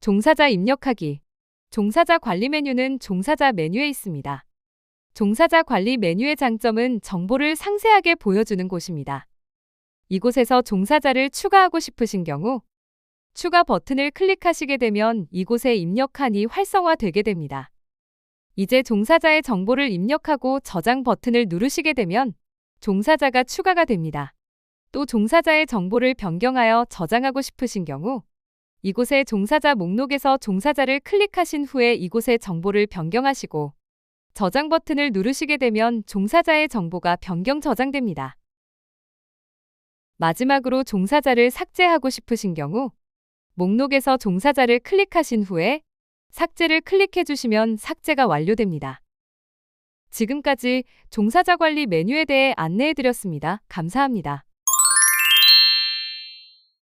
종사자 입력하기. 종사자 관리 메뉴는 종사자 메뉴에 있습니다. 종사자 관리 메뉴의 장점은 정보를 상세하게 보여주는 곳입니다. 이곳에서 종사자를 추가하고 싶으신 경우 추가 버튼을 클릭하시게 되면 이곳에 입력한이 활성화되게 됩니다. 이제 종사자의 정보를 입력하고 저장 버튼을 누르시게 되면 종사자가 추가가 됩니다. 또 종사자의 정보를 변경하여 저장하고 싶으신 경우 이곳의 종사자 목록에서 종사자를 클릭하신 후에 이곳의 정보를 변경하시고 저장 버튼을 누르시게 되면 종사자의 정보가 변경 저장됩니다. 마지막으로 종사자를 삭제하고 싶으신 경우 목록에서 종사자를 클릭하신 후에 삭제를 클릭해 주시면 삭제가 완료됩니다. 지금까지 종사자 관리 메뉴에 대해 안내해 드렸습니다. 감사합니다.